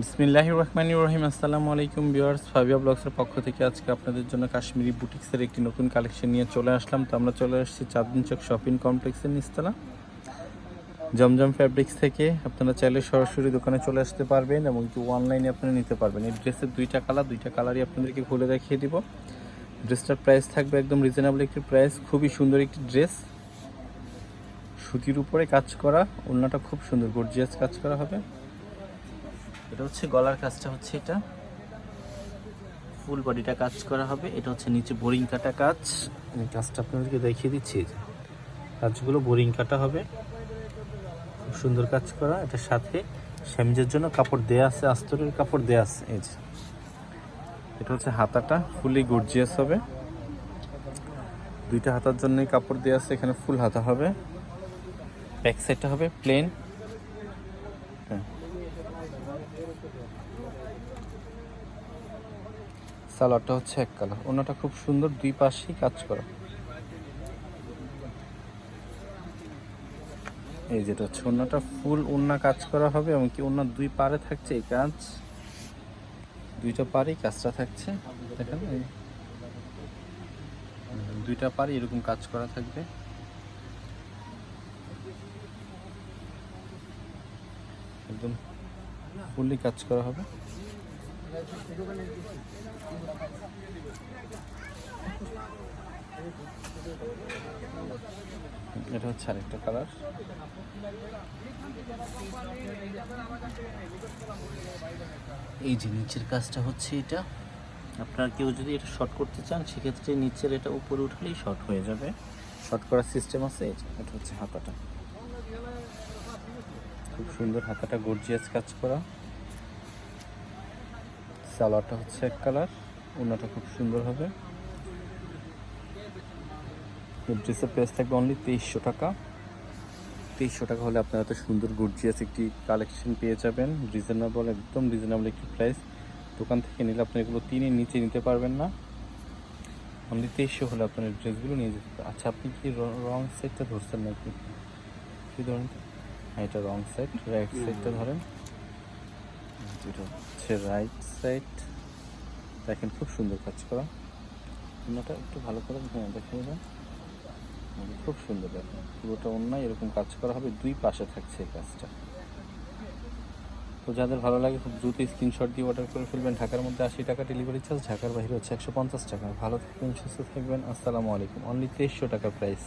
বিসমিল্লাহ রহমান রহিম। আসসালামু আলাইকুম ভিউয়ার্স, ফাবিয়া ব্লগসের পক্ষ থেকে আজকে আপনাদের জন্য কাশ্মীরি বুটিক্সের একটি নতুন কালেকশন নিয়ে চলে আসলাম। তো আমরা চলে আসছি চাঁদদিন চক শপিং কমপ্লেক্সের নিচতলা। জমজম ফ্যাব্রিক্স থেকে আপনারা চাইলে সরাসরি দোকানে চলে আসতে পারবেন এবং কি অনলাইনে আপনারা নিতে পারবেন। এই ড্রেসের দুইটা কালার, দুইটা কালারই আপনাদেরকে খুলে দেখিয়ে দিব। ড্রেসটার প্রাইস থাকবে একদম রিজনেবল একটি প্রাইস, খুবই সুন্দর একটি ড্রেস। সুতির উপরে কাজ করা, ওড়নাটা খুব সুন্দর, গর্জিয়াস কাজ করা হবে। এটা হচ্ছে গলার কাজটা হচ্ছে এটা। ফুল বডিটা কাজ করা হবে। এটা হচ্ছে নিচে বোরিং কাটা কাজ। আমি কাজটা আপনাদেরকে দেখিয়ে দিচ্ছি। কাজগুলো বোরিং কাটা হবে। খুব সুন্দর কাজ করা। এটার সাথে স্যামিজের জন্য কাপড় দেয়া আছে, আস্তরের কাপড় দেয়া আছে। এই যে এটা হচ্ছে হাতাটা। ফুলি গর্জিয়াস হবে। দুইটা হাতার জন্যই কাপড় দেওয়া আছে। এখানে ফুল হাতা হবে। ব্যাক সাইডটা হবে প্লেন সালোয়ারটা হচ্ছে এক কালার। ওনাটা খুব সুন্দর দুই পাশেই কাজ করা। এই যেটা হচ্ছে ওনাটা ফুল ওন্না কাজ করা হবে এবং কি ওনার দুই পারে থাকছে এই কাজ। দুইটা পারেই কাজটা থাকছে, দেখেন দুইটা পারে এরকম কাজ করা থাকবে। একদম ফুললি কাজ করা হবে। এটা হচ্ছে আরেকটা কালার এই যে নিচের কাজটা হচ্ছে এটা। আপনার কেউ যদি এটা শর্ট করতে চান, সেক্ষেত্রে নিচের এটা উপরে উঠলেই শর্ট হয়ে যাবে। শর্ট করার সিস্টেম আছে, এটা হচ্ছে হাতাটা। খুব সুন্দর হাতাটা গর্জিয়াস কাজ করা। সালোয়ারটা হচ্ছে এক কালার ওনাটা খুব সুন্দর হবে। ড্রেসের প্রাইস থাকবে অনলি তেইশশো টাকা। তেইশশো টাকা হলে আপনারা এত সুন্দর গর্জিয়াস একটি কালেকশন পেয়ে যাবেন। রিজনেবল একদম রিজনেবল একটি প্রাইস দোকান থেকে নিলে আপনি এগুলো তিনের নিচে নিতে পারবেন না। অনলি তেইশশো হলে আপনার ড্রেসগুলো নিয়ে যেতে। আচ্ছা আপনি কি রং সাইডটা ধরছেন নাকি? কি ধরেন তো? হ্যাঁ এটা রং সাইড রাইট সাইডটা ধরেন। যেটা হচ্ছে রাইট সাইড দেখেন খুব সুন্দর কাজ করা। অন্যটা একটু ভালো করে হ্যাঁ দেখে নেবেন। খুব সুন্দর দেখেন। পুরোটা অন্যায় এরকম কাজ করা হবে দুই পাশে থাকছে এই কাজটা। তো যাদের ভালো লাগে খুব দ্রুত স্ক্রিনশট দিয়ে অর্ডার করে ফেলবেন। ঢাকার মধ্যে আশি টাকা ডেলিভারি চার্জ ঢাকার বাইরে হচ্ছে একশো পঞ্চাশ টাকা। ভালো থাকবেন সুস্থ থাকবেন। আসসালামু আলাইকুম। অনলি তেইশশো টাকা প্রাইস